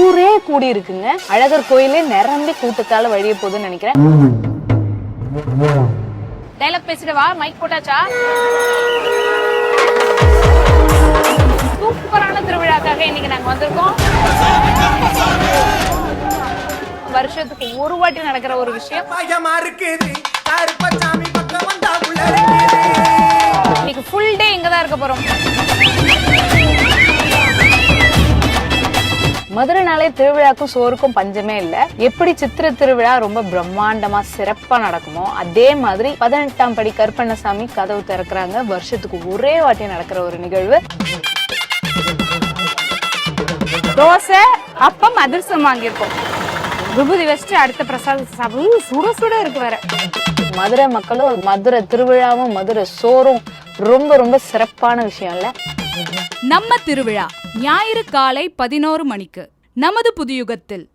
ஊரே கூடி இருக்குங்க அழகர் கோயிலே நிரம்பி கூட்டத்தால வழிய போகுதுன்னு நினைக்கிறேன். டைலாக் பேசிட்டு வா மைக் போட்டாச்சா? சூப்பரான திருவிழாக்காக இன்னைக்கு நாங்க வந்திருக்கோம். வருஷத்துக்கு ஒரு வாட்டி நடக்கிற ஒரு விஷயம். பயமா இருக்குது. கருப்பசாமி பக்கம் வந்தா உள்ள. இருக்குது இன்னைக்கு ஃபுல் டே இங்க தான் இருக்க போறோம். மதுரைனாலே திருவிழாக்கும் சோறுக்கும் பஞ்சமே இல்ல. எப்படி சித்திர திருவிழா ரொம்ப பிரம்மாண்டமா சிறப்பா நடக்குமோ அதே மாதிரி பதினெட்டாம் படி கருப்பண்ணசாமி கதவு திறக்கிறாங்க. வருஷத்துக்கு ஒரே வாட்டி நடக்கிற ஒரு நிகழ்வு. தோசை அப்பம் அதிர்சம் வாங்கியிருக்கோம். விபூதி வச்சுட்டு அடுத்த பிரசாதம் சாப்பிடும் சுட சுட இருக்கு வேற. மதுரை மக்களும் மதுரை திருவிழாவும் மதுரை சோறும் ரொம்ப ரொம்ப சிறப்பான விஷயம் இல்ல? நம்ம திருவிழா ஞாயிறு காலை பதினோரு மணிக்கு. நமது புதியுகத்தில்